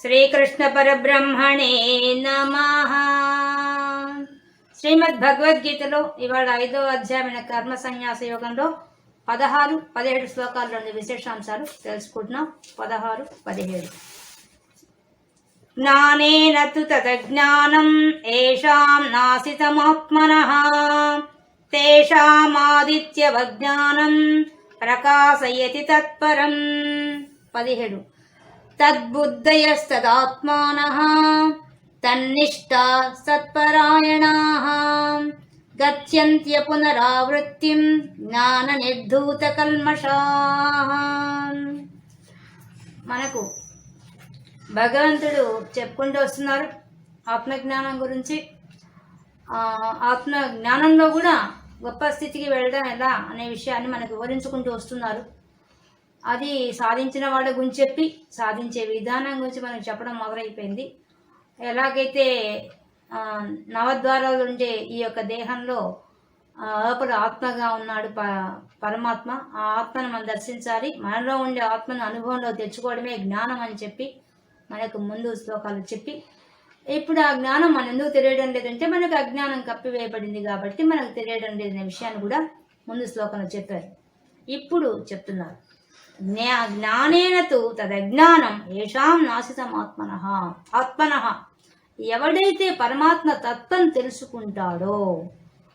శ్రీకృష్ణ పరబ్రహ్మణే నమ. శ్రీమద్ భగవద్గీతలో ఇవాళ ఐదో అధ్యాయమైన కర్మ సన్యాస యోగంలో పదహారు పదిహేడు శ్లోకాల్లోని విశేషాంశాలు తెలుసుకుంటున్నాం. పదహారు పదిహేడు. జ్ఞానేన తు తదజ్ఞానం ఏషాం నాసితమాత్మన. తేషామాదిత్యవజ్ఞానం ప్రకాశయతి తత్పరం. పదిహేడు. తద్బుద్ధయస్తదాత్మానః తన్నిష్టా సత్పరాయణాः గచ్చంత్య పునరావృత్తిం జ్ఞాన నిర్ధూత మనకు భగవంతుడు చెప్పుకుంటూ వస్తున్నారు ఆత్మజ్ఞానం గురించి. ఆత్మ జ్ఞానంలో కూడా గొప్ప స్థితికి వెళ్ళడం ఎలా అనే విషయాన్ని మనకు వివరించుకుంటూ వస్తున్నారు. అది సాధించిన వాళ్ళ గురించి చెప్పి సాధించే విధానం గురించి మనకు చెప్పడం మొదలైపోయింది. ఎలాగైతే నవద్వారాలు ఉండే ఈ యొక్క దేహంలో లోపల ఆత్మగా ఉన్నాడు ప పరమాత్మ ఆ ఆత్మను మనం దర్శించాలి. మనలో ఉండే ఆత్మను అనుభవంలో తెచ్చుకోవడమే జ్ఞానం అని చెప్పి మనకు ముందు శ్లోకాలు చెప్పి ఇప్పుడు ఆ జ్ఞానం మన ఎందుకు తెలియడం లేదంటే మనకు అజ్ఞానం కప్పివేయబడింది కాబట్టి మనకు తెలియడం లేదనే విషయాన్ని కూడా ముందు శ్లోకంలో చెప్పారు. ఇప్పుడు చెప్తున్నారు. జ్ఞానేన జ్ఞానేనతు తదజ్ఞానం ఏషాం నాశితం ఆత్మన. ఆత్మన. ఎవడైతే పరమాత్మ తత్వం తెలుసుకుంటాడో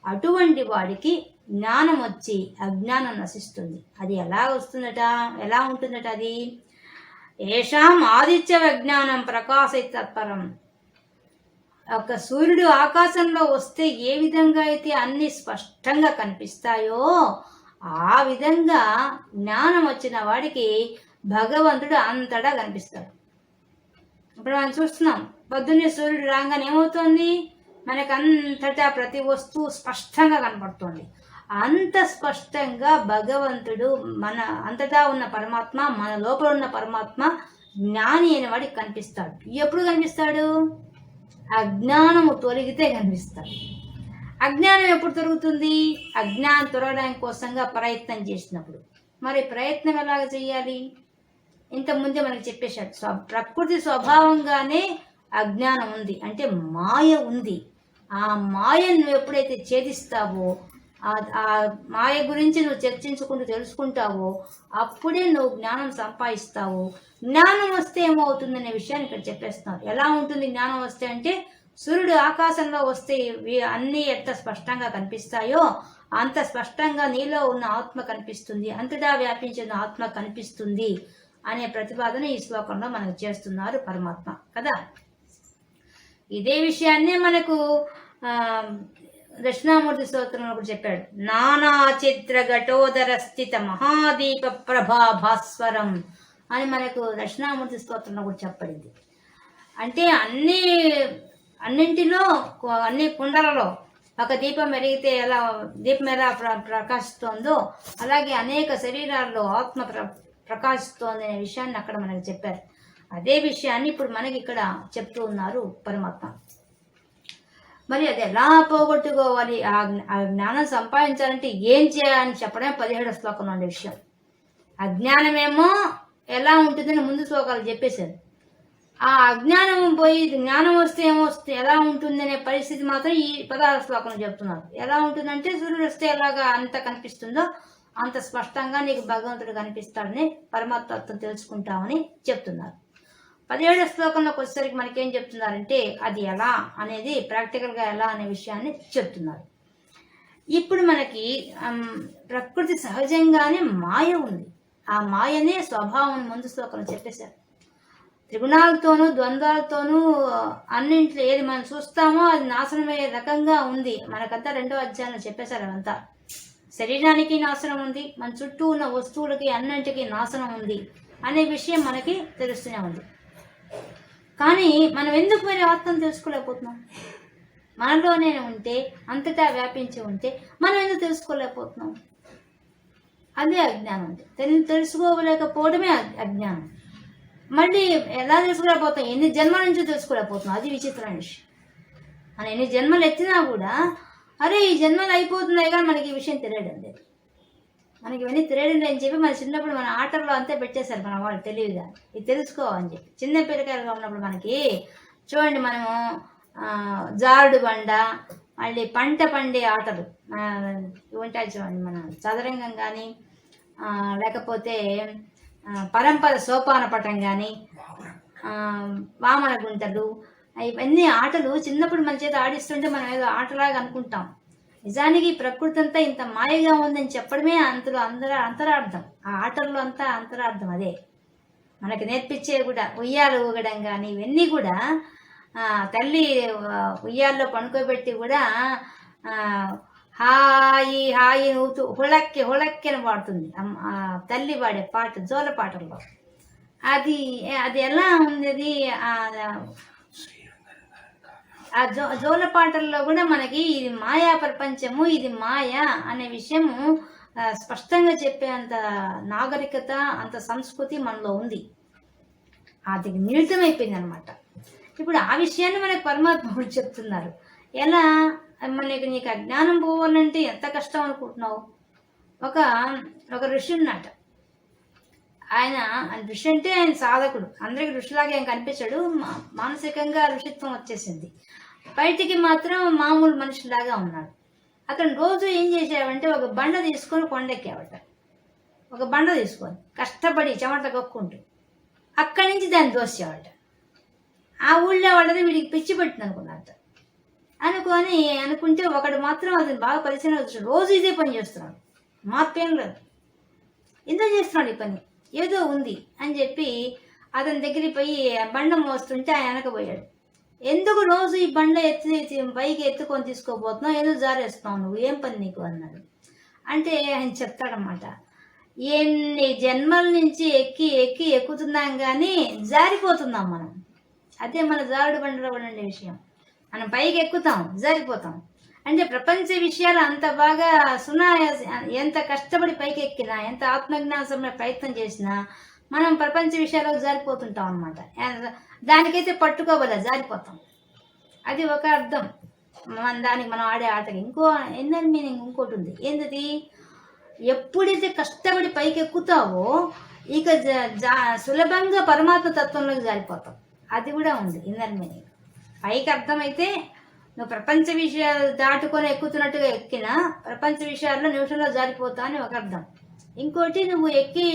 అటువంటి వాడికి జ్ఞానం వచ్చి అజ్ఞానం నశిస్తుంది. అది ఎలా వస్తుందట? ఎలా ఉంటుందట అది? ఏషాం ఆదిత్య విజ్ఞానం ప్రకాశ తత్పరం. ఒక సూర్యుడు ఆకాశంలో వస్తే ఏ విధంగా అయితే అన్ని స్పష్టంగా కనిపిస్తాయో ఆ విధంగా జ్ఞానం వచ్చిన వాడికి భగవంతుడు అంతటా కనిపిస్తాడు. ఇప్పుడు మనం చూస్తున్నాం పొద్దున్నే సూర్యుడు రాగానే ఏమవుతుంది? మనకు అంతటా ప్రతి వస్తువు స్పష్టంగా కనపడుతుంది అంత స్పష్టంగా భగవంతుడు మన అంతటా ఉన్న పరమాత్మ మన లోపల ఉన్న పరమాత్మ జ్ఞాని అయిన వాడికి కనిపిస్తాడు. ఎప్పుడు కనిపిస్తాడు? అజ్ఞానము తొలగితే కనిపిస్తాడు. అజ్ఞానం ఎప్పుడు తొలుగుతుంది అజ్ఞానం తొలగడానికి కోసంగా ప్రయత్నం చేసినప్పుడు. మరి ప్రయత్నం ఎలాగ చేయాలి? ఇంతకుముందే మనకి చెప్పేశాడు స్వ ప్రకృతి స్వభావంగానే అజ్ఞానం ఉంది అంటే మాయ ఉంది. ఆ మాయను నువ్వు ఎప్పుడైతే ఛేదిస్తావో ఆ- మాయ గురించి నువ్వు చర్చించుకుంటూ తెలుసుకుంటావో అప్పుడే నువ్వు జ్ఞానం సంపాదిస్తావు. జ్ఞానం వస్తే ఏమవుతుందనే విషయాన్ని ఇక్కడ చెప్పేస్తున్నావు ఎలా ఉంటుంది జ్ఞానం వస్తే అంటే సూర్యుడు ఆకాశంలో వస్తే అన్నీ ఎంత స్పష్టంగా కనిపిస్తాయో అంత స్పష్టంగా నీలో ఉన్న ఆత్మ కనిపిస్తుంది అంతటా వ్యాపించిన ఆత్మ కనిపిస్తుంది అనే ప్రతిపాదన ఈ శ్లోకంలో మనకు చేస్తున్నారు పరమాత్మ కదా? ఇదే విషయాన్నే మనకు దక్షిణామూర్తి స్తోత్రంలో కూడా చెప్పాడు. నానా చిత్ర ఘటోదర స్థిత మహాదీప ప్రభా భాస్వరం అని మనకు దక్షిణామూర్తి స్తోత్రంలో కూడా చెప్పడింది అంటే అన్ని అన్నింటిలో అన్ని కుండలలో ఒక దీపం ఎరిగితే ఎలా దీపం ఎలా ప్ర ప్రకాశిస్తోందో అలాగే అనేక శరీరాల్లో ఆత్మ ప్ర ప్రకాశిస్తోంది అనే విషయాన్ని అక్కడ మనకు చెప్పారు. అదే విషయాన్ని ఇప్పుడు మనకి ఇక్కడ చెప్తూ ఉన్నారు పరమాత్మ. మరి అది ఎలా పోగొట్టుకోవాలి? ఆ జ్ఞానం సంపాదించాలంటే ఏం చేయాలని చెప్పడమే పదిహేడో శ్లోకంలో ఉండే విషయం. అజ్ఞానమేమో ఎలా ఉంటుందని ముందు శ్లోకాలు చెప్పేశారు. ఆ అజ్ఞానం పోయి జ్ఞానం వస్తే ఏమొస్తే ఎలా ఉంటుందనే పరిస్థితి మాత్రం ఈ పదహార శ్లోకం చెప్తున్నారు ఎలా ఉంటుందంటే సూర్యుడు వస్తే ఎలాగా అంత కనిపిస్తుందో అంత స్పష్టంగా నీకు భగవంతుడు కనిపిస్తాడని పరమాత్మత్వం తెలుసుకుంటామని చెప్తున్నారు. పదిహేడు శ్లోకంలోకి వచ్చేసరికి మనకేం చెప్తున్నారంటే అది ఎలా అనేది ప్రాక్టికల్గా ఎలా అనే విషయాన్ని చెప్తున్నారు. ఇప్పుడు మనకి ప్రకృతి సహజంగానే మాయ ఉంది. ఆ మాయనే స్వభావం ముందు శ్లోకంలో చెప్పేశారు. త్రిగుణాలతోనూ ద్వంద్వాలతోనూ అన్నింటిలో ఏది మనం చూస్తామో అది నాశనమయ్యే రకంగా ఉంది. మనకంతా రెండో అధ్యాయంలో చెప్పేశారు అదంతా. శరీరానికి నాశనం ఉంది. మన చుట్టూ ఉన్న వస్తువులకి అన్నింటికి నాశనం ఉంది అనే విషయం మనకి తెలుస్తూనే ఉంది. కానీ మనం ఎందుకు వేరే ఆత్మను తెలుసుకోలేకపోతున్నాం? మనలోనే ఉంటే అంతటా వ్యాపించి ఉంటే మనం ఎందుకు తెలుసుకోలేకపోతున్నాం? అదే అజ్ఞానం అంటే తెలుసుకోలేకపోవడమే అజ్ఞానం. మళ్ళీ ఎలా తెలుసుకోలేకపోతాం ఎన్ని జన్మల నుంచి తెలుసుకోలేకపోతున్నాం అది విచిత్రమైన విషయం. మనం ఎన్ని జన్మలు ఎత్తినా కూడా అరే ఈ జన్మలు అయిపోతున్నాయి కానీ మనకి ఈ విషయం తెలియడం లేదు. మనకి ఇవన్నీ తెలియదు అని చెప్పి మన చిన్నప్పుడు మన ఆటల్లో అంతా పెట్టేశారు మన వాళ్ళు తెలివిగా. ఇది తెలుసుకోవని చెప్పి. చిన్న పిల్లకాయలుగా ఉన్నప్పుడు మనకి చూడండి మనము జారుడు బండ మళ్ళీ పంట పండే ఆటలు. ఇవి ఉంటాయి చూడండి మన చదరంగం కానీ లేకపోతే పరంపర సోపాన పటం కానీ వామన గుంటలు ఇవన్నీ ఆటలు చిన్నప్పుడు మన చేత ఆడిస్తుంటే మనం ఏదో ఆటలాగా అనుకుంటాం. నిజానికి ప్రకృతి అంతా ఇంత మాయగా ఉందని చెప్పడమే అంతలో అందర అంతరార్థం. ఆ ఆటల్లో అంతా అంతరార్థం అదే. మనకి నేర్పించేవి కూడా ఉయ్యాలు ఊగడం కానీ ఇవన్నీ కూడా ఆ, తల్లి ఉయ్యాల్లో పనుకోబెట్టి కూడా హాయి హాయి నవ్వుతూ హుళక్కి హుళక్కి అని పాడుతుంది. తల్లి పాడే పాట జోల పాటల్లో. అది అది ఎలా ఉంది అది ఆ, జో జోల పాటల్లో కూడా మనకి ఇది మాయా ప్రపంచము ఇది మాయ అనే విషయము స్పష్టంగా చెప్పే అంత నాగరికత అంత సంస్కృతి మనలో ఉంది. అది మిళితమైపోయింది అనమాట ఇప్పుడు ఆ విషయాన్ని మనకు పరమాత్ముడు చెప్తున్నారు. ఎలా? మనకి నీకు అజ్ఞానం పోవాలంటే ఎంత కష్టం అనుకుంటున్నావు? ఒక ఒక ఋషి ఉన్నట. ఆయన ఆయన ఋషి అంటే ఆయన సాధకుడు. అందరికి ఋషిలాగా ఏం కనిపించాడు. మానసికంగా ఋషిత్వం వచ్చేసింది. బయటికి మాత్రం మామూలు మనిషిలాగా ఉన్నాడు. అతను రోజు ఏం చేసావంటే ఒక బండ తీసుకొని కొండెక్కావట. ఒక బండ తీసుకొని కష్టపడి చెమట కక్కుంటూ అక్కడి నుంచి దాన్ని దోసేవాట ఆ ఊళ్ళో వాళ్ళది వీడికి పిచ్చి పెట్టింది అనుకున్నట్టు అనుకొని అనుకుంటే ఒకడు మాత్రం అతను బాగా పరిచయం వచ్చాడు రోజు ఇదే పని చేస్తున్నాడు. మార్పేం లేదు. ఎందుకు చేస్తున్నాడు ఈ పని? ఏదో ఉంది అని చెప్పి అతని దగ్గరికి పోయి ఆ బండ మోస్తుంటే ఆయన వెనకపోయాడు ఎందుకు రోజు ఈ బండ ఎత్తి పైకి ఎత్తుకొని తీసుకోబోతున్నావు ఎందుకు జారేస్తున్నావు నువ్వు? ఏం పని నీకు? అన్నాడు. అంటే ఆయన చెప్తాడనమాట ఎన్ని జన్మల నుంచి ఎక్కి ఎక్కి ఎక్కుతున్నాం కానీ జారిపోతున్నాం మనం. అదే మన జారుడు బండలో ఉండే విషయం. మనం పైకి ఎక్కుతాం జారిపోతాం. అంటే ప్రపంచ విషయాలు అంత బాగా సునాయాస ఎంత కష్టపడి పైకి ఎక్కినా ఎంత ఆత్మజ్ఞాన ప్రయత్నం చేసినా మనం ప్రపంచ విషయాలకు జారిపోతుంటాం అనమాట దానికైతే పట్టుకోవాలి జారిపోతాం. అది ఒక అర్థం. మన దానికి మనం ఆడే ఆటకి. ఇంకో ఎన్నర్ మీనింగ్ ఇంకోటి ఉంది. ఏంటది? ఎప్పుడైతే కష్టపడి పైకి ఎక్కుతావో ఇక జ- జా- సులభంగా పరమాత్మ తత్వంలోకి జారిపోతాం. అది కూడా ఉంది ఇన్నర్ మీనింగ్. పైకి అర్థమైతే నువ్వు ప్రపంచ విషయాలు దాటుకొని ఎక్కుతున్నట్టుగా ఎక్కినా ప్రపంచ విషయాల్లో నిమిషంలో జారిపోతా అని ఒక అర్థం. ఇంకోటి నువ్వు ఎక్కి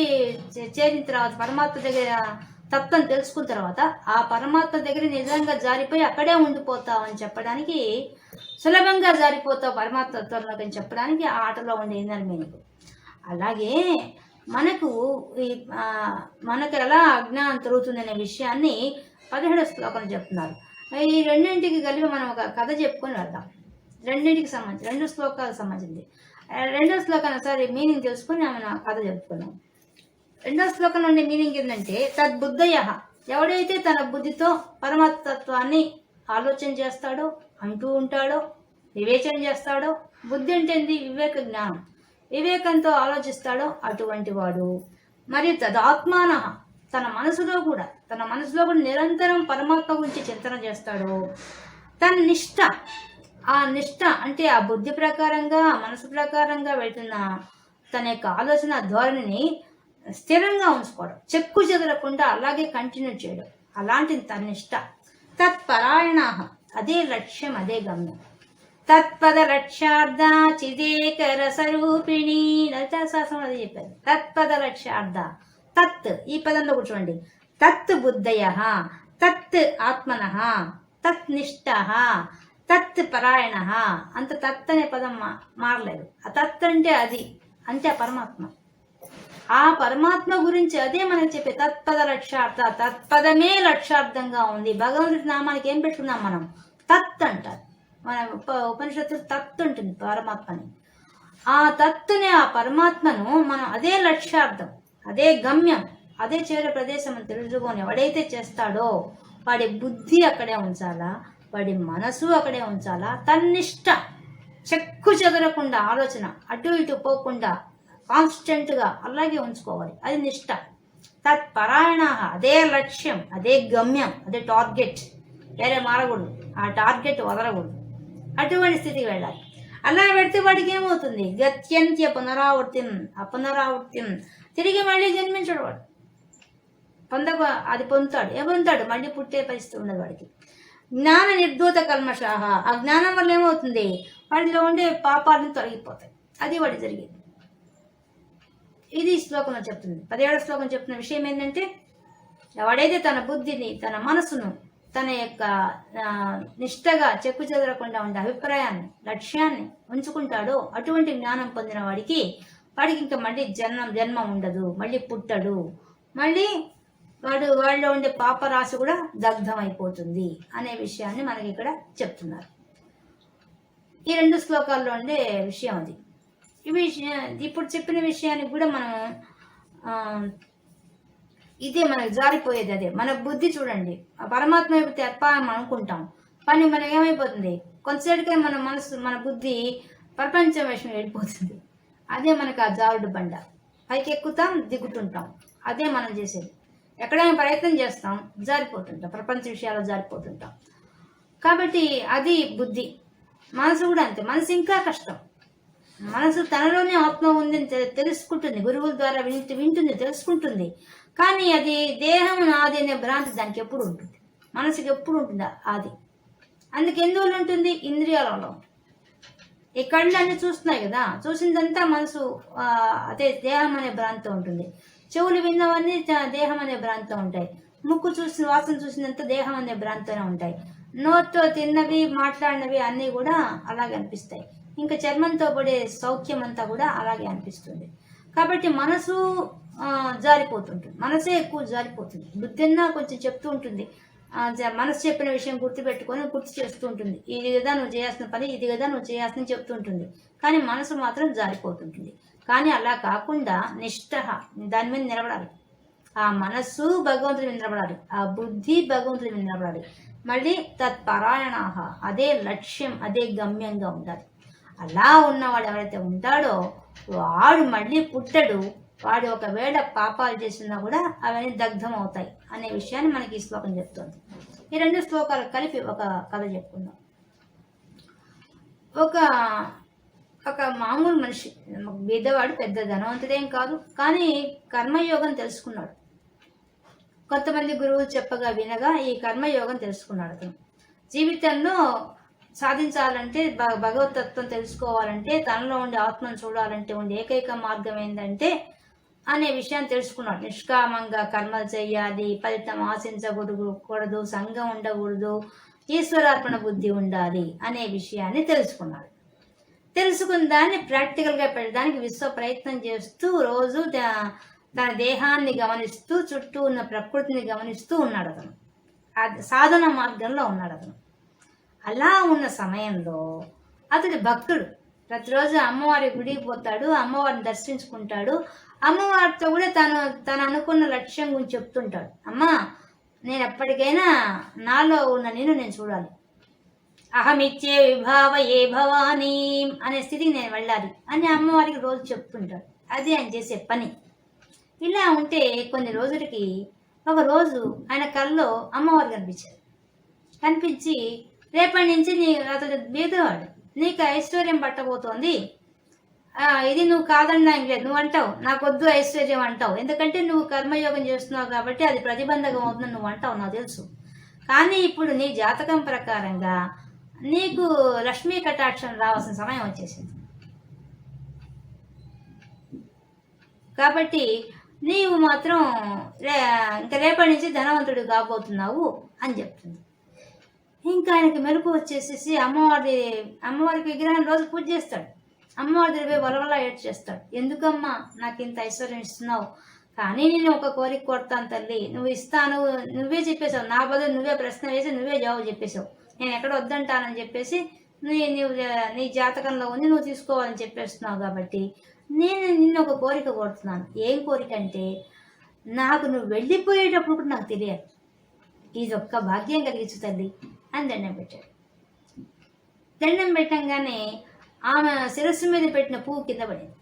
చేరిన తర్వాత పరమాత్మ దగ్గర తత్వం తెలుసుకున్న తర్వాత ఆ పరమాత్మ దగ్గర నిజంగా జారిపోయి అక్కడే ఉండిపోతావు అని చెప్పడానికి సులభంగా జారిపోతావు పరమాత్మత్వంలోకి అని చెప్పడానికి ఆ ఆటలో ఉండే ఇన్నర్ అలాగే మనకు ఈ మనకు ఎలా అజ్ఞానం తరుగుతుందనే విషయాన్ని పదిహేడు శ్లోకం చెప్తున్నారు. ఈ రెండింటికి కలిపి మనం ఒక కథ చెప్పుకొని వెళ్దాం. రెండింటికి సంబంధించి రెండు శ్లోకాలకు సంబంధించింది. రెండో శ్లోకాన్ని ఒకసారి మీనింగ్ తెలుసుకొని మనం ఆ కథ చెప్పుకున్నాం రెండో శ్లోకం నుండి మీనింగ్ ఏంటంటే తద్బుద్ధయ. ఎవడైతే తన బుద్ధితో పరమతత్వాన్ని ఆలోచన చేస్తాడో అంటూ ఉంటాడో వివేచన చేస్తాడో బుద్ధి అంటే వివేక జ్ఞానం. వివేకంతో ఆలోచిస్తాడో అటువంటి వాడు. మరియు తదాత్మాన. తన మనసులో కూడా తన మనసులో కూడా నిరంతరం పరమాత్మ గురించి చింతన చేస్తాడు. తన నిష్ట ఆ నిష్ట అంటే ఆ బుద్ధి ప్రకారంగా ఆ మనసు ప్రకారంగా వెళ్తున్న తన యొక్క ఆలోచన ధోరణిని స్థిరంగా ఉంచుకోవడం చెక్కు చెదరకుండా అలాగే కంటిన్యూ చేయడం. అలాంటిది తన నిష్ట. తత్పరాయణ అదే లక్ష్యం అదే గమ్యం. తత్పద లక్ష్యార్థ చిదేకర స్వరూపిణి లలితా శాస్త్రం అది చెప్పారు. తత్పద లక్ష్యార్థ. తత్ ఈ పదంలో కూర్చోండి. తత్ బుద్ధయ తత్ ఆత్మన తత్ నిష్ట తత్ పరాయణ. అంత తత్ అనే పదం మా- మారలేదు. ఆ తత్ అంటే అది అంటే ఆ పరమాత్మ. ఆ పరమాత్మ గురించి అదే మనం చెప్పే తత్పద లక్ష్యార్థ తత్పదమే లక్ష్యార్థంగా ఉంది. భగవంతుడి నామానికి ఏం పెట్టుకున్నాం మనం? తత్ అంటారు. మన ఉప ఉపనిషత్తు తత్ ఉంటుంది పరమాత్మని. ఆ తత్తుని ఆ పరమాత్మను మనం అదే లక్ష్యార్థం అదే గమ్యం అదే చేరే ప్రదేశం అని తెలుసుకొని ఎవడైతే చేస్తాడో వాడి బుద్ధి అక్కడే ఉంచాలా? వాడి మనసు అక్కడే ఉంచాలా? తన్నిష్ట చెక్కు చెదరకుండా ఆలోచన అటు ఇటు పోకుండా కాన్స్టెంట్గా అలాగే ఉంచుకోవాలి. అది నిష్ట. తత్పరాయణ అదే లక్ష్యం అదే గమ్యం అదే టార్గెట్. వేరే మారకూడదు. ఆ టార్గెట్ వదలకూడదు. అటువంటి స్థితికి వెళ్ళాలి. అలా పెడితే వాడికి ఏమవుతుంది? గత్యంత్య పునరావృత్యం అపునరావృత్యం తిరిగి మళ్ళీ జన్మించడు వాడు. పొందక అది పొందుతాడు. ఏ పొందుతాడు? మళ్ళీ పుట్టే పరిస్థితి ఉండదు వాడికి. జ్ఞాన నిర్ధూత కల్మషాహ. ఆ జ్ఞానం వల్ల ఏమవుతుంది? వాడిలో ఉండే పాపాలను తొలగిపోతాయి. అది వాడి జరిగేది. ఇది శ్లోకంలో చెప్తుంది. పదిహేడు శ్లోకం చెప్తున్న విషయం ఏంటంటే ఎవడైతే తన బుద్ధిని తన మనసును తన యొక్క నిష్టగా చెక్కు చెదరకుండా ఉండే అభిప్రాయాన్ని లక్ష్యాన్ని ఉంచుకుంటాడో అటువంటి జ్ఞానం పొందిన వాడికి వాడికి ఇంకా మళ్ళీ జన్మ జన్మ ఉండదు మళ్ళీ పుట్టడు. మళ్ళీ వాడు వాళ్ళలో ఉండే పాపరాశి కూడా దగ్ధం అయిపోతుంది అనే విషయాన్ని మనకి ఇక్కడ చెప్తున్నారు. ఈ రెండు శ్లోకాల్లో ఉండే విషయం అది. ఈ విషయం ఇప్పుడు చెప్పిన విషయానికి కూడా మనం ఇదే మనకు జారిపోయేది అదే. మన బుద్ధి చూడండి. ఆ పరమాత్మ వైపు తెప్పాలని అనుకుంటాం. కానీ మనకి ఏమైపోతుంది? కొంతసేపుకే మన మనసు మన బుద్ధి ప్రపంచం విషయం వెళ్ళిపోతుంది. అదే మనకి ఆ జారుడు బండ. పైకి ఎక్కుతాం దిగుతుంటాం. అదే మనం చేసేది. ఎక్కడైనా ప్రయత్నం చేస్తాం జారిపోతుంటాం. ప్రపంచ విషయాల్లో జారిపోతుంటాం. కాబట్టి అది బుద్ధి. మనసు కూడా అంతే. మనసు ఇంకా కష్టం. మనసు తనలోనే ఆత్మ ఉందని తె- తెలుసుకుంటుంది. గురువుల ద్వారా వింటు వింటుంది తెలుసుకుంటుంది. కానీ అది దేహం నాది అనే భ్రాంతి దానికి ఎప్పుడు ఉంటుంది? మనసుకి ఎప్పుడు ఉంటుంది? అది. అందుకు ఎందువల్ల ఉంటుంది? ఇంద్రియాలలో. ఉంటుంది ఈ కళ్ళు అన్ని చూస్తున్నాయి కదా. చూసిందంతా మనసు అదే దేహం అనే భ్రాంతి ఉంటుంది. చెవులు విన్నవన్నీ దేహం అనే భ్రాంతి ఉంటాయి. ముక్కు చూసిన వాసన చూసినంత దేహం అనే భ్రాంతినే ఉంటాయి. నోట్తో తిన్నవి మాట్లాడినవి అన్నీ కూడా అలాగే అనిపిస్తాయి. ఇంకా చర్మంతో పడే సౌఖ్యం అంతా కూడా అలాగే అనిపిస్తుంది. కాబట్టి మనసు జారిపోతుంటుంది. మనసే ఎక్కువ జారిపోతుంది. బుద్ధిన్నా కొంచెం చెప్తూ ఉంటుంది. మనసు చెప్పిన విషయం గుర్తుపెట్టుకొని గుర్తు చేస్తూ ఉంటుంది ఇది కదా నువ్వు చేయాల్సిన పని ఇది కదా నువ్వు చేయాల్సిన చెప్తుంటుంది. కానీ మనసు మాత్రం జారిపోతుంటుంది. కానీ అలా కాకుండా నిష్ఠ దాని మీద నిలబడాలి. ఆ మనస్సు భగవంతుడి మీద నిలబడాలి. ఆ బుద్ధి భగవంతుడి మీద నిలబడాలి. మళ్ళీ తత్పరాయణాహ అదే లక్ష్యం అదే గమ్యంగా ఉండాలి. అలా ఉన్నవాడు ఎవరైతే ఉంటాడో వాడు మళ్ళీ పుట్టడు. వాడు ఒకవేళ పాపాలు చేసినా కూడా అవన్నీ దగ్ధం అవుతాయి అనే విషయాన్ని మనకి ఈ శ్లోకం చెప్తుంది. ఈ రెండు శ్లోకాలు కలిపి ఒక కథ చెప్పుకుందాం. ఒక ఒక మామూలు మనిషి బీదవాడు పెద్ద ధనవంతుడేం కాదు కానీ కర్మయోగం తెలుసుకున్నాడు. కొంతమంది గురువులు చెప్పగా వినగా ఈ కర్మయోగం తెలుసుకున్నాడు అతను. జీవితంలో సాధించాలంటే భ- భగవతత్వం తెలుసుకోవాలంటే తనలో ఉండే ఆత్మను చూడాలంటే ఉండే ఏకైక మార్గం ఏంటంటే అనే విషయాన్ని తెలుసుకున్నాడు. నిష్కామంగా కర్మలు చేయాలి ఫలితం ఆశించకూడదు సంఘం ఉండకూడదు ఈశ్వరార్పణ బుద్ధి ఉండాలి అనే విషయాన్ని తెలుసుకున్నాడు. తెలుసుకున్న దాన్ని ప్రాక్టికల్గా పెట్టడానికి విశ్వ ప్రయత్నం చేస్తూ రోజు దా- తన దేహాన్ని గమనిస్తూ చుట్టూ ఉన్న ప్రకృతిని గమనిస్తూ ఉన్నాడు అతను. సాధన మార్గంలో ఉన్నాడు అతను. అలా ఉన్న సమయంలో అతడు భక్తుడు ప్రతిరోజు అమ్మవారి గుడికి పోతాడు అమ్మవారిని దర్శించుకుంటాడు అమ్మవారితో కూడా తను తను అనుకున్న లక్ష్యం గురించి చెప్తుంటాడు. అమ్మా నేను ఎప్పటికైనా నాలో ఉన్న నేను నేను చూడాలి. అహమిచ్చే విభావ ఏ భవానీ అనే స్థితికి నేను వెళ్ళాలి అని అమ్మవారికి రోజు చెప్తుంటాడు. అది ఆయన చేసే పని. ఇలా ఉంటే కొన్ని రోజులకి ఒక రోజు ఆయన కల్లో అమ్మవారు కనిపించారు. కనిపించి రేపటి నుంచి నీ అతడు బీదవాడు. నీకు ఐశ్వర్యం పట్టబోతోంది. ఇది నువ్వు కాదన్నా ఏం లేదు. నువ్వు అంటావు నాకొద్దు ఐశ్వర్యం అంటావు. ఎందుకంటే నువ్వు కర్మయోగం చేస్తున్నావు కాబట్టి అది ప్రతిబంధకం అవుతుంది నువ్వు అంటావు నాకు తెలుసు. కానీ ఇప్పుడు నీ జాతకం ప్రకారంగా నీకు లక్ష్మీ కటాక్షం రావాల్సిన సమయం వచ్చేసింది. కాబట్టి నీవు మాత్రం రే ఇంకా రేపటి నుంచి ధనవంతుడు కాబోతున్నావు అని చెప్తుంది. ఇంకా ఆయనకి మెలకు వచ్చేసేసి అమ్మవారి అమ్మవారికి విగ్రహం రోజు పూజ చేస్తాడు. అమ్మవారి దగ్గర వలవల ఏడ్ చేస్తాడు. ఎందుకమ్మా నాకు ఇంత ఐశ్వర్యం ఇస్తున్నావు? కానీ నేను ఒక కోరిక కొడతాను తల్లి. నువ్వు ఇస్తాను నువ్వే చెప్పేశావు. నా బదులు నువ్వే ప్రశ్న వేసి నువ్వే జవాబు చెప్పేశావు. నేను ఎక్కడ వద్దంటానని చెప్పేసి నీ నువ్వు నీ జాతకంలో ఉంది నువ్వు తీసుకోవాలని చెప్పేస్తున్నావు కాబట్టి నేను నిన్ను ఒక కోరిక కోరుతున్నాను. ఏం కోరిక అంటే నాకు నువ్వు వెళ్ళిపోయేటప్పుడు కూడా నాకు తెలియాలి ఇది ఒక్క భాగ్యం కలిగించు తల్లి అని దండం పెట్టాడు. దండం పెట్టంగానే ఆమె శిరస్సు మీద పెట్టిన పువ్వు కింద పడింది.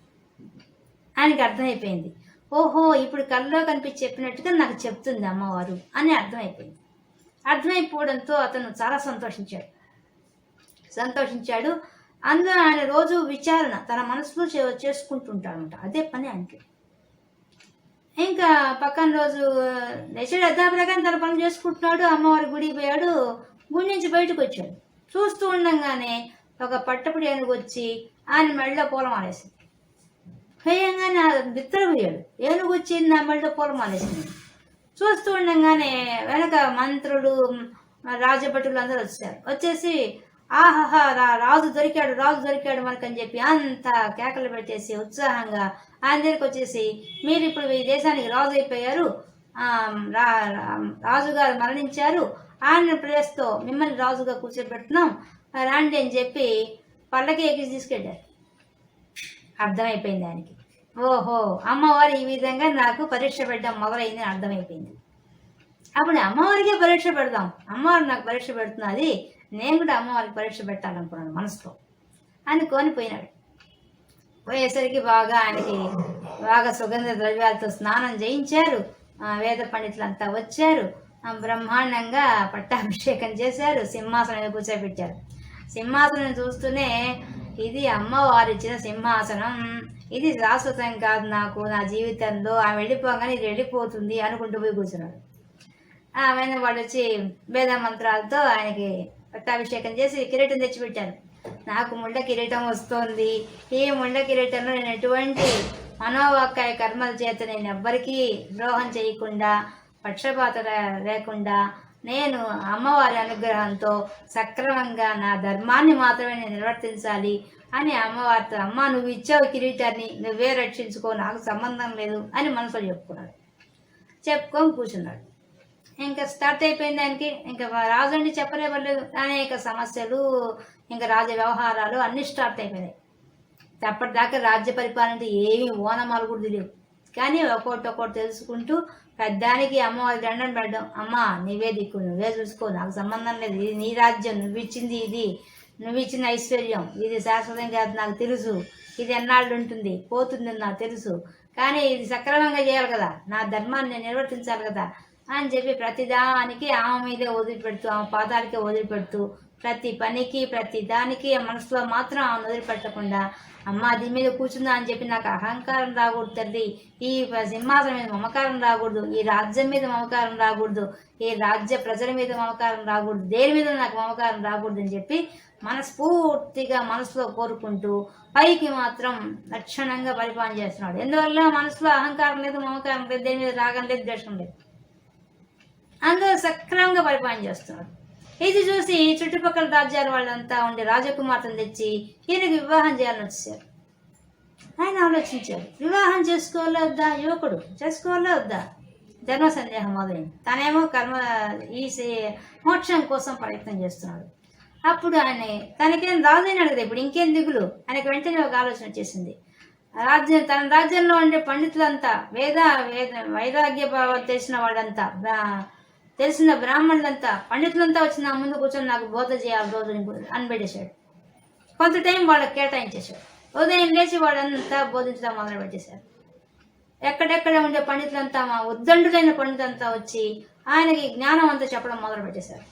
ఆయనకి అర్థమైపోయింది. ఓహో ఇప్పుడు కళ్ళలో కనిపించి చెప్పినట్టుగా నాకు చెప్తుంది అమ్మవారు అని అర్థమైపోయింది. అర్థమైపోవడంతో అతను చాలా సంతోషించాడు. సంతోషించాడు. అందులో ఆయన రోజు విచారణ తన మనసులో చే- చేసుకుంటుంటాడనమాట అదే పని ఆయనకి. ఇంకా పక్కన రోజు లేచాడు యథాప్రకారం తన పని చేసుకుంటున్నాడు అమ్మవారి గుడికి పోయాడు గుడి నుంచి బయటకు వచ్చాడు. చూస్తూ ఉండగానే ఒక పట్టపుడి ఏనుగు వచ్చి ఆయన మెడలో పూలం మానేసింది వేయంగానే బిత్తరపోయాడు ఏనుగు వచ్చి నా మెడలో పూల మానేసింది చూస్తూ ఉండగానే వెనక మంత్రులు రాజభటులు అందరూ వచ్చారు. వచ్చేసి ఆహాహా రా రాజు దొరికాడు రాజు దొరికాడు మనకని చెప్పి అంత కేకలు పెట్టేసి ఉత్సాహంగా ఆయన దగ్గరికి వచ్చేసి మీరు ఇప్పుడు ఈ దేశానికి రాజు అయిపోయారు. రాజుగారు మరణించారు. ఆయన ప్లేస్తో మిమ్మల్ని రాజుగా కూర్చోబెడుతున్నాం. రాండి అని చెప్పి పళ్ళకి ఎక్కి తీసుకెళ్ళారు. అర్థమైపోయింది ఆయనకి. ఓహో అమ్మవారు ఈ విధంగా నాకు పరీక్ష పెట్టడం మొదలైంది అని అర్థమైపోయింది. అప్పుడు అమ్మవారికే పరీక్ష పెడదాం. అమ్మవారు నాకు పరీక్ష పెడుతున్నది నేను కూడా అమ్మవారికి పరీక్ష పెట్టాలనుకున్నాను మనసులో. అనుకొని పోయినాడు పోయేసరికి బాగా ఆయనకి బాగా సుగంధ ద్రవ్యాలతో స్నానం చేయించారు. వేద పండితులంతా వచ్చారు. బ్రహ్మాండంగా పట్టాభిషేకం చేశారు. సింహాసనం కూర్చోబెట్టారు. సింహాసనం చూస్తూనే ఇది అమ్మవారు ఇచ్చిన సింహాసనం. ఇది శాశ్వతం కాదు నాకు. నా జీవితంలో ఆమె వెళ్ళిపోగానే ఇది వెళ్ళిపోతుంది అనుకుంటూ పోయి కూర్చున్నాడు. ఆమె వాడు వచ్చి వేద మంత్రాలతో ఆయనకి పట్టాభిషేకం చేసి కిరీటం తెచ్చిపెట్టాను నాకు ముండ కిరీటం వస్తోంది. ఈ ముండ కిరీటంలో నేను ఎటువంటి మనోవాక్కాయ కర్మల చేత నేను ఎవ్వరికీ ద్రోహం చేయకుండా పక్షపాత లేకుండా నేను అమ్మవారి అనుగ్రహంతో సక్రమంగా నా ధర్మాన్ని మాత్రమే నేను నిర్వర్తించాలి అని అమ్మవారితో అమ్మ నువ్వు ఇచ్చావు కిరీటాన్ని నువ్వే రక్షించుకో నాకు సంబంధం లేదు అని మనసులో చెప్పుకున్నాడు. చెప్పుకొని కూర్చున్నాడు. ఇంకా స్టార్ట్ అయిపోయింది దానికి ఇంకా రాజు అండి చెప్పలేవలేదు అనేక సమస్యలు ఇంకా రాజ వ్యవహారాలు అన్నీ స్టార్ట్ అయిపోయినాయి. అప్పటిదాకా రాజ్య పరిపాలన అంటే ఏమీ ఓనమాలు కూడా తెలియవు. కానీ ఒక్కొక్కటి ఒక్కొక్కటి తెలుసుకుంటూ పెద్దానికి అమ్మవారి దండం పెట్టడం అమ్మ నీవే దిక్కు నువ్వే చూసుకో నాకు సంబంధం లేదు. ఇది నీ రాజ్యం నువ్వు ఇచ్చింది ఇది నువ్వు ఇచ్చిన ఐశ్వర్యం. ఇది శాశ్వతం కాదు నాకు తెలుసు. ఇది ఎన్నాళ్ళు ఉంటుంది? పోతుంది నాకు తెలుసు. కానీ ఇది సక్రమంగా చేయాలి కదా. నా ధర్మాన్ని నేను నిర్వర్తించాలి కదా అని చెప్పి ప్రతిదానికి ఆమె మీదే వదిలిపెడుతూ ఆమె పాదాలకే వదిలిపెడుతూ ప్రతి పనికి ప్రతి దానికి మనసులో మాత్రం ఆమెను వదిలిపెట్టకుండా అమ్మ దీని మీద కూర్చుందా అని చెప్పి నాకు అహంకారం రాకూడదు తల్లి. ఈ సింహాసనం మీద మమకారం రాకూడదు. ఈ రాజ్యం మీద మమకారం రాకూడదు. ఈ రాజ్య ప్రజల మీద మమకారం రాకూడదు. దేని మీద నాకు మమకారం రాకూడదు అని చెప్పి మనస్ఫూర్తిగా మనసులో కోరుకుంటూ పైకి మాత్రం లక్షణంగా పరిపాలన చేస్తున్నాడు. ఎందువల్ల మనసులో అహంకారం లేదు మమకారం లేదు దేని మీద రాగం లేదు ద్వేషం లేదు. అందులో సక్రమంగా పరిపాలన చేస్తున్నాడు. ఇది చూసి చుట్టుపక్కల రాజ్యాల వాళ్ళంతా ఉండి రాజకుమార్తెను తెచ్చి ఈయనకి వివాహం చేయాలని వచ్చేసారు ఆయన ఆలోచించారు వివాహం చేసుకోవాలా వద్దా? యువకుడు. చేసుకోవాలా వద్దా? జన్మ సందేహం మొదలైంది. తనేమో కర్మ ఈ సే- మోక్షం కోసం ప్రయత్నం చేస్తున్నాడు. అప్పుడు ఆయన తనకేం రాజైన అడగదు ఇప్పుడు ఇంకేం దిగులు? ఆయనకు వెంటనే ఒక ఆలోచన వచ్చేసింది. రాజ్యం తన రాజ్యంలో ఉండే పండితులంతా వేద వేద వైరాగ్య భావం తెలిసిన వాళ్ళంతా తెలిసిన బ్రాహ్మణులంతా పండితులంతా వచ్చి నా ముందు కూర్చొని నాకు బోధ చేయాలి రోజు అని పెట్టేశాడు. కొంత టైం వాళ్ళకి కేటాయించేశాడు. ఉదయం లేచి వాళ్ళంతా బోధించడం మొదలు పెట్టేశారు. ఎక్కడెక్కడ ఉండే పండితులంతా మా ఉద్దండులైన పండితులంతా వచ్చి ఆయనకి జ్ఞానం అంతా చెప్పడం మొదలు పెట్టేశారు.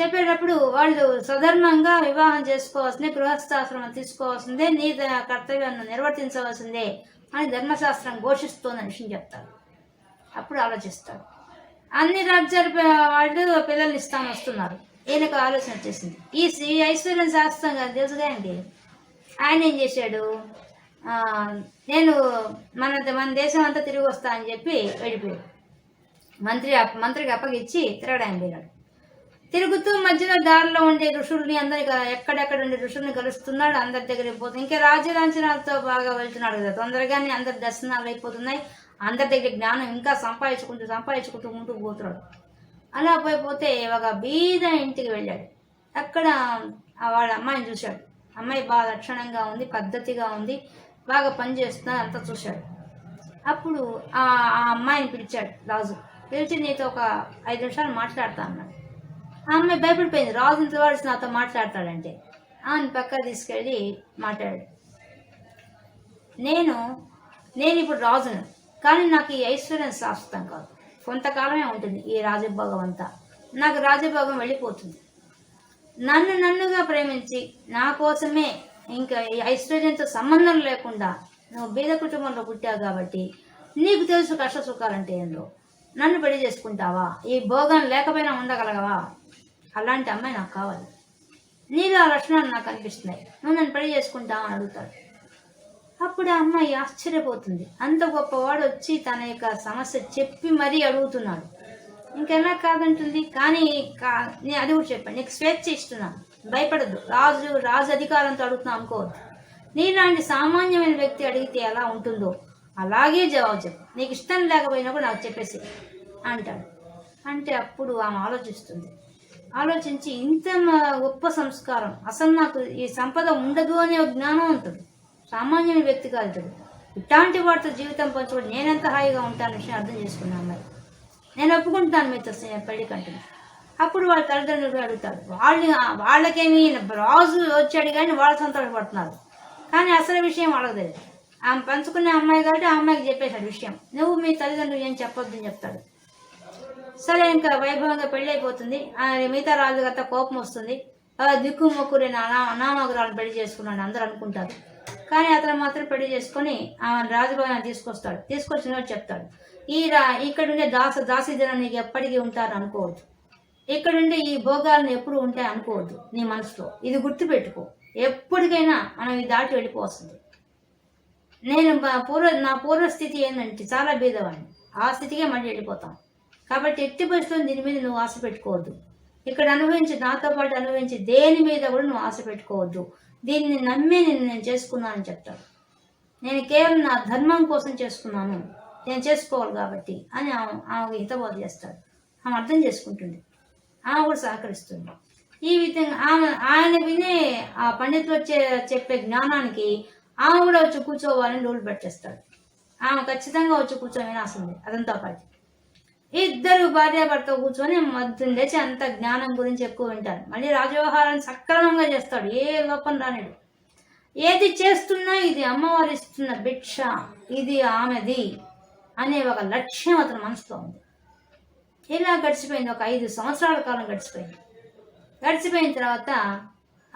చెప్పేటప్పుడు వాళ్ళు సధర్మంగా వివాహం చేసుకోవాల్సిందే గృహస్థాశ్రమం తీసుకోవాల్సిందే నీ కర్తవ్యాన్ని నిర్వర్తించవలసిందే అని ధర్మశాస్త్రం ఘోషిస్తోందని విషయం చెప్తారు. అప్పుడు ఆలోచిస్తాడు అన్ని రాజ్యాల వాళ్ళు పిల్లల్ని ఇస్తాను వస్తున్నారు. ఈయనకు ఆలోచన వచ్చేసింది. ఈ శ్రీ ఐశ్వర్యం శాస్త్రం కదా తెలుసుగా అండి? ఆయన ఏం చేశాడు? నేను మన మన దేశం అంతా తిరిగి వస్తా అని చెప్పి వెళ్ళిపోయాడు. మంత్రి అప్ప- మంత్రికి అప్పగిచ్చి తిరగడానికి వెళ్ళాడు. తిరుగుతూ మధ్యలో దారిలో ఉండే ఋషుల్ని అందరి ఎక్కడెక్కడ ఉండే ఋషుల్ని కలుస్తున్నాడు. అందరి దగ్గరికి పోతుంది ఇంకా రాజ్యలాంఛనాలతో బాగా వెళ్తున్నాడు కదా. తొందరగానే అందరి దర్శనాలు అయిపోతున్నాయి. అందరి దగ్గర జ్ఞానం ఇంకా సంపాదించుకుంటూ సంపాదించుకుంటూ ఉంటూ పోతున్నాడు. అలా పోయిపోతే ఒక బీద ఇంటికి వెళ్ళాడు. అక్కడ వాళ్ళ అమ్మాయిని చూశాడు. అమ్మాయి బాగా లక్షణంగా ఉంది పద్ధతిగా ఉంది బాగా పనిచేస్తుంది అంతా చూశాడు. అప్పుడు ఆ ఆ అమ్మాయిని పిలిచాడు రాజు. పిలిచి నీతో ఒక ఐదు నిమిషాలు మాట్లాడతా అన్నాడు. ఆ అమ్మాయి భయపడిపోయింది. రాజు ఇంతవాడు నాతో మాట్లాడతాడంటే. ఆమెను పక్క తీసుకెళ్ళి మాట్లాడాడు. నేను నేను ఇప్పుడు రాజును. కానీ నాకు ఈ ఐశ్వర్యం శాశ్వతం కాదు. కొంతకాలమే ఉంటుంది ఈ రాజభోగం అంతా. నాకు రాజభోగం వెళ్ళిపోతుంది. నన్ను నన్నుగా ప్రేమించి నా కోసమే ఇంకా ఈ ఐశ్వర్యంతో సంబంధం లేకుండా నువ్వు బీద కుటుంబంలో పుట్టావు కాబట్టి నీకు తెలుసు కష్ట సుఖాలంటే ఏందో. నన్ను పెళ్ళి చేసుకుంటావా? ఈ భోగం లేకపోయినా ఉండగలగవా? అలాంటి అమ్మాయి నాకు కావాలి. నీలో ఆ లక్షణాలు నాకు అనిపిస్తున్నాయి. నువ్వు నన్ను పెళ్ళి చేసుకుంటావా అని అడుగుతాడు. అప్పుడు ఆ అమ్మాయి ఆశ్చర్యపోతుంది. అంత గొప్పవాడు వచ్చి తన యొక్క సమస్య చెప్పి మరీ అడుగుతున్నాడు. ఇంకెలా కాదంటుంది? కానీ కా- నేను అది కూడా చెప్పాను నీకు స్వేచ్ఛ ఇస్తున్నాను భయపడద్దు. రాజు రాజు అధికారంతో అడుగుతున్నావు అనుకోవద్దు. నీలాంటి సామాన్యమైన వ్యక్తి అడిగితే ఎలా ఉంటుందో అలాగే జవాబు చెప్పు. నీకు ఇష్టం లేకపోయినా కూడా నాకు చెప్పేసి అంటాడు. అంటే అప్పుడు ఆమె ఆలోచిస్తుంది. ఆలోచించి ఇంత గొప్ప సంస్కారం. అసలు నాకు ఈ సంపద ఉండదు అనే జ్ఞానం ఉంటుంది. సామాన్యమైన వ్యక్తి కాదు ఇతడు. ఇట్లాంటి వాటితో జీవితం పంచుకోవడం నేనెంత హాయిగా ఉంటాను విషయం అర్థం చేసుకున్నాను అమ్మాయి నేను ఒప్పుకుంటాను మీతో సే- పెళ్ళి కంటే అప్పుడు వాళ్ళ తల్లిదండ్రులు అడుగుతారు. వాళ్ళు వాళ్ళకేమి రాజు వచ్చాడు కానీ వాళ్ళు సంతోషపడుతున్నారు. కానీ అసలు విషయం వాళ్ళకి తెలియదు ఆమె పంచుకునే అమ్మాయి కాబట్టి ఆ అమ్మాయికి చెప్పేశాడు విషయం. నువ్వు మీ తల్లిదండ్రులు ఏం చెప్పొద్దని చెప్తాడు. సరే ఇంకా వైభవంగా పెళ్ళి అయిపోతుంది. మిగతా మిగతా గత కోపం వస్తుంది. దిక్కు దిక్కు మొక్కురే అనా అనామగురాలు పెళ్ళి చేసుకున్నాను అందరూ అనుకుంటారు. కానీ అతను మాత్రం పెళ్ళి చేసుకొని ఆమె రాజభవనాన్ని తీసుకొస్తాడు. తీసుకొచ్చిన చెప్తాడు. ఈ రా ఇక్కడ ఉండే దాస దాసిజనం నీకు ఎప్పటికీ ఉంటారు అనుకోవద్దు. ఇక్కడుండే ఈ భోగాలను ఎప్పుడు ఉంటాయి అనుకోవద్దు నీ మనసులో. ఇది గుర్తుపెట్టుకో. ఎప్పటికైనా మనం ఇది దాటి వెళ్ళిపోతుంది నేను పూర్వ నా పూర్వస్థితి ఏంటంటే చాలా బీదవాడిని ఆ స్థితికే మళ్ళీ వెళ్ళిపోతాం. కాబట్టి ఎట్టి పరిస్థితులు దీని మీద నువ్వు ఆశ పెట్టుకోవద్దు. ఇక్కడ అనుభవించి నాతో పాటు అనుభవించి దేని మీద కూడా నువ్వు ఆశ పెట్టుకోవద్దు. దీన్ని నమ్మి నేను నేను చేసుకున్నానని చెప్తాడు. నేను కేవలం నా ధర్మం కోసం చేసుకున్నాను. నేను చేసుకోవాలి కాబట్టి అని ఆమె ఆమెకు హితబోధ చేస్తాడు. ఆమె అర్థం చేసుకుంటుంది. ఆమె కూడా సహకరిస్తుంది. ఈ విధంగా ఆమె ఆయన వినే ఆ పండితులు వచ్చే చెప్పే జ్ఞానానికి ఆమె కూడా వచ్చి కూర్చోవాలని రూల్ పెట్టేస్తాడు ఆమె ఖచ్చితంగా వచ్చి కూర్చొని వినాల్సింది అదంతా పాటు ఇద్దరు భార్యాభర్త కూర్చొని మధ్య లేచి అంత జ్ఞానం గురించి ఎక్కువ వింటారు. మళ్ళీ రాజవ్యవహారాన్ని సక్రమంగా చేస్తాడు. ఏ లోపం రానిడు. ఏది చేస్తున్నా ఇది అమ్మవారు ఇస్తున్న భిక్ష. ఇది ఆమెది అనే ఒక లక్ష్యం అతని మనసులో ఉంది. ఇలా గడిచిపోయింది. ఒక ఐదు సంవత్సరాల కాలం గడిచిపోయింది. గడిచిపోయిన తర్వాత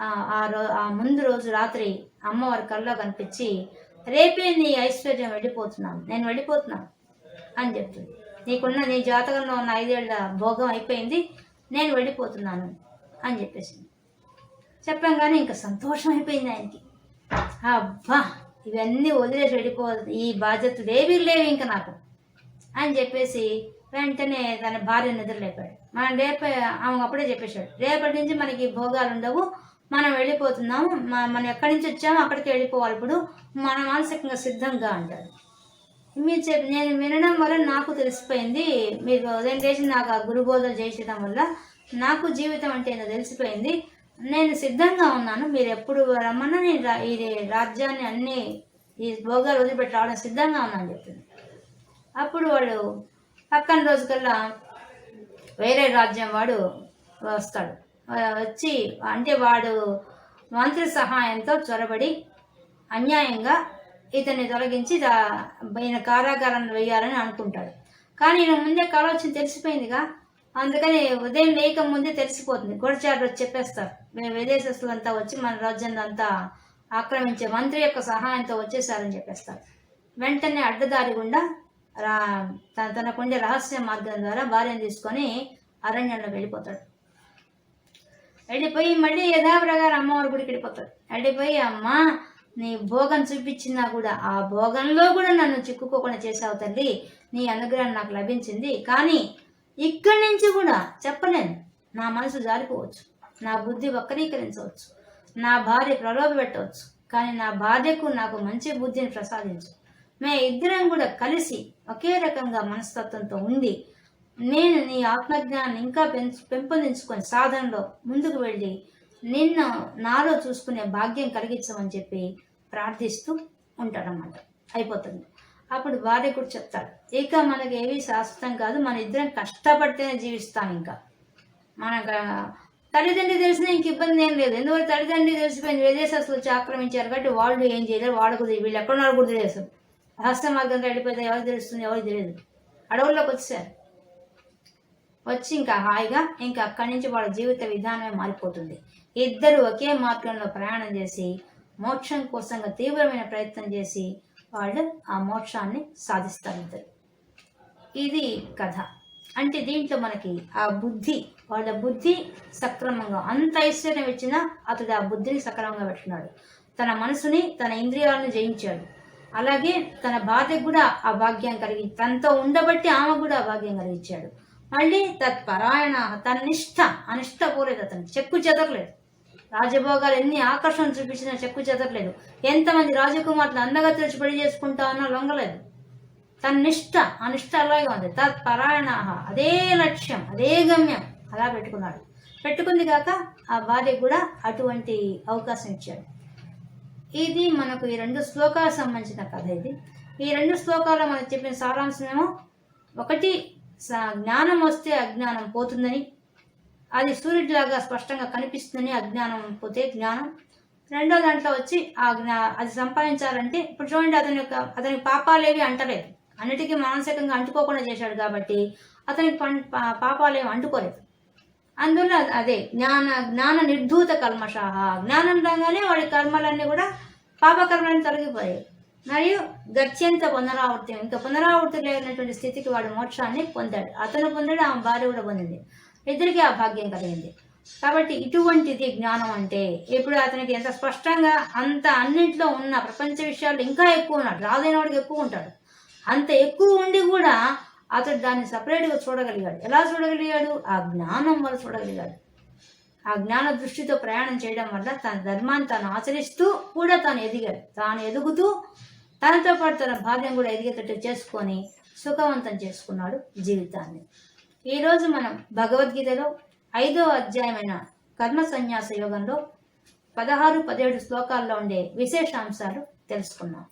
ఆ- ఆ రో ఆ ముందు రోజు రాత్రి అమ్మవారి కల్లో కనిపించి రేపే నీ ఐశ్వర్యం వెళ్ళిపోతున్నాను. నేను వెళ్ళిపోతున్నాను. అని చెప్తుంది. నీకున్న నీ జాతకంలో ఉన్న ఐదేళ్ళ భోగం అయిపోయింది నేను వెళ్ళిపోతున్నాను అని చెప్పేసింది చెప్పాం కానీ ఇంకా సంతోషం అయిపోయింది ఆయనకి. అబ్బా ఇవన్నీ వదిలేసి వెళ్ళిపో ఈ బాధ్యతలు ఏవి లేవు ఇంకా నాకు అని చెప్పేసి వెంటనే తన భార్య నిద్రలేపాడు మనం రేపే ఆమె అప్పుడే చెప్పేశాడు రేపటి నుంచి మనకి భోగాలు ఉండవు మనం వెళ్ళిపోతున్నాము మనం ఎక్కడి నుంచి వచ్చామో అక్కడికి వెళ్ళిపోవాలి ఇప్పుడు మన మానసికంగా సిద్ధంగా అంటాడు. మీరు చెప్ నేను వినడం వల్ల నాకు తెలిసిపోయింది. మీరు ఉదయం చేసి నాకు ఆ గురుబోధన చేసడం వల్ల నాకు జీవితం అంటే ఏదో తెలిసిపోయింది. నేను సిద్ధంగా ఉన్నాను. మీరు ఎప్పుడు రమ్మన్నా నేను ఇది రాజ్యాన్ని అన్ని ఈ భోగాలు వదిలిపెట్టి రావడం సిద్ధంగా ఉన్నాను చెప్తుంది అప్పుడు వాడు పక్కన రోజుకల్లా వేరే రాజ్యం వాడు వస్తాడు. వచ్చి అంటే వాడు మంత్రి సహాయంతో చొరబడి అన్యాయంగా ఇతన్ని తొలగించి ఈయన కారాగారంలో వేయాలని అనుకుంటాడు. కానీ ఈయన ముందే కాలోచన తెలిసిపోయిందిగా. అందుకని ఉదయం లేక ముందే తెలిసిపోతుంది. గొడచారు వచ్చి చెప్పేస్తారు మేము విదేశస్తులంతా వచ్చి మన రాజ్యాన్ని అంతా ఆక్రమించే మంత్రి యొక్క సహాయంతో వచ్చేసారని చెప్పేస్తారు వెంటనే అడ్డదారి గుండా రా తన తనకుండే రహస్య మార్గం ద్వారా భార్యను తీసుకొని అరణ్యంలో వెళ్ళిపోతాడు. వెళ్ళిపోయి మళ్ళీ యథాప్రకారం అమ్మవారి గుడికి వెళ్ళిపోతాడు. వెళ్ళిపోయి అమ్మ నీ భోగం చూపించినా కూడా ఆ భోగంలో కూడా నన్ను చిక్కుకోకుండా చేసావు తల్లి. నీ అనుగ్రహం నాకు లభించింది. కానీ ఇక్కడి నుంచి కూడా చెప్పలేను. నా మనసు జారిపోవచ్చు. నా బుద్ధి వక్రీకరించవచ్చు. నా భార్య ప్రలోభ పెట్టవచ్చు. కానీ నా భార్యకు నాకు మంచి బుద్ధిని ప్రసాదించు. మే ఇద్దరం కూడా కలిసి ఒకే రకంగా మనస్తత్వంతో ఉండి నేను నీ ఆత్మజ్ఞానాన్ని ఇంకా పెంచు పెంపొందించుకొని సాధనలో ముందుకు వెళ్ళి నిన్ను నాలో చూసుకునే భాగ్యం కలిగించమని చెప్పి ప్రార్థిస్తూ ఉంటాడనమాట అయిపోతుంది. అప్పుడు భార్య కూడా చెప్తాడు ఇక మనకి ఏవి శాశ్వతం కాదు మన ఇద్దరం కష్టపడితేనే జీవిస్తాం ఇంకా. మనకు తల్లిదండ్రి తెలిసిన ఇంక ఇబ్బంది ఏం లేదు. ఎందుకంటే తల్లిదండ్రి తెలిసిపోయింది? విదేశ వచ్చి ఆక్రమించారు కాబట్టి వాళ్ళు ఏం చేయలేరు వాళ్ళకు వీళ్ళు ఎక్కడున్నారు కూడా తెలియదు రహస్య మార్గం వెళ్ళిపోతే ఎవరికి తెలుస్తుంది? ఎవరికి తెలియదు. అడవుల్లోకి వచ్చేసారు. వచ్చి ఇంకా హాయిగా ఇంకా అక్కడి నుంచి వాళ్ళ జీవిత విధానమే మారిపోతుంది. ఇద్దరు ఒకే మార్గంలో ప్రయాణం చేసి మోక్షం కోసం తీవ్రమైన ప్రయత్నం చేసి వాళ్ళు ఆ మోక్షాన్ని సాధిస్తారు ఇద్దరు. ఇది కథ. అంటే దీంట్లో మనకి ఆ బుద్ధి వాళ్ళ బుద్ధి సక్రమంగా అంత ఐశ్వర్యం ఇచ్చినా అతడు ఆ బుద్ధిని సక్రమంగా పెట్టుకున్నాడు. తన మనసుని తన ఇంద్రియాలను జయించాడు. అలాగే తన భార్యకు కూడా ఆ భాగ్యం కలిగి తనతో ఉండబట్టి ఆమె కూడా ఆ భాగ్యం కలిగించాడు. మళ్ళీ తత్పరాయణ తన నిష్ఠ అనిష్ట పోలేదు అతను చెక్కు చెదరలేదు. రాజభోగాలు ఎన్ని ఆకర్షణ చూపించినా చెక్కు చెదరలేదు. ఎంతమంది రాజకుమార్తెలు అందగా తెలిసి పెళ్ళి చేసుకుంటా అన్నా లొంగలేదు. తన నిష్ట ఆ నిష్ట అలాగే ఉంది. తత్పరాయణ అదే లక్ష్యం అదే గమ్యం. అలా పెట్టుకున్నాడు. పెట్టుకుంది కాక ఆ భార్యకు కూడా అటువంటి అవకాశం ఇచ్చాడు. ఇది మనకు ఈ రెండు శ్లోకాలకు సంబంధించిన కథ ఇది. ఈ రెండు శ్లోకాల్లో మనకు చెప్పిన సారాంశమేమో ఒకటి స- జ్ఞానం వస్తే అజ్ఞానం పోతుందని అది సూర్యుడిలాగా స్పష్టంగా కనిపిస్తుందని అజ్ఞానం పోతే జ్ఞానం. రెండో దాంట్లో వచ్చి ఆ జ్ఞా అది సంపాదించాలంటే ఇప్పుడు చూడండి అతని యొక్క అతని పాపాలేవి అంటలేదు. అన్నిటికీ మానసికంగా అంటుకోకుండా చేశాడు కాబట్టి అతనికి పం పాపాలేవి అంటుకోలేదు. అందువల్ల అదే జ్ఞాన జ్ఞాన నిర్ధూత కల్మషాహ. జ్ఞానం రాగానే వాడి కర్మలన్నీ కూడా పాపకర్మలన్నీ తొలగిపోయాయి. మరియు గత్యంత పునరావృతి ఇంకా పునరావృతి లేనటువంటి స్థితికి వాడు మోక్షాన్ని పొందాడు. అతను పొందాడు ఆమె భార్య కూడా పొందింది. ఇద్దరికి ఆ భాగ్యం కలిగింది. కాబట్టి ఇటువంటిది జ్ఞానం అంటే ఇప్పుడు అతనికి ఎంత స్పష్టంగా అంత అన్నింటిలో ఉన్న ప్రపంచ విషయాలు ఇంకా ఎక్కువ ఉన్నాడు. రాదైన వాడికి ఎక్కువ ఉంటాడు. అంత ఎక్కువ ఉండి కూడా అతడు దాన్ని సపరేట్గా చూడగలిగాడు. ఎలా చూడగలిగాడు? ఆ జ్ఞానం వల్ల చూడగలిగాడు. ఆ జ్ఞాన దృష్టితో ప్రయాణం చేయడం వల్ల తన ధర్మాన్ని తాను ఆచరిస్తూ కూడా తాను ఎదిగాడు. తాను ఎదుగుతూ తనతో పాటు తన భార్యను కూడా ఎదిగేటట్టు చేసుకొని సుఖవంతం చేసుకున్నాడు జీవితాన్ని. ఈరోజు మనం భగవద్గీతలో ఐదో అధ్యాయమైన కర్మ సన్యాస యోగంలో పదహారు పదిహేడు శ్లోకాల్లో ఉండే విశేషాంశాలు తెలుసుకున్నాం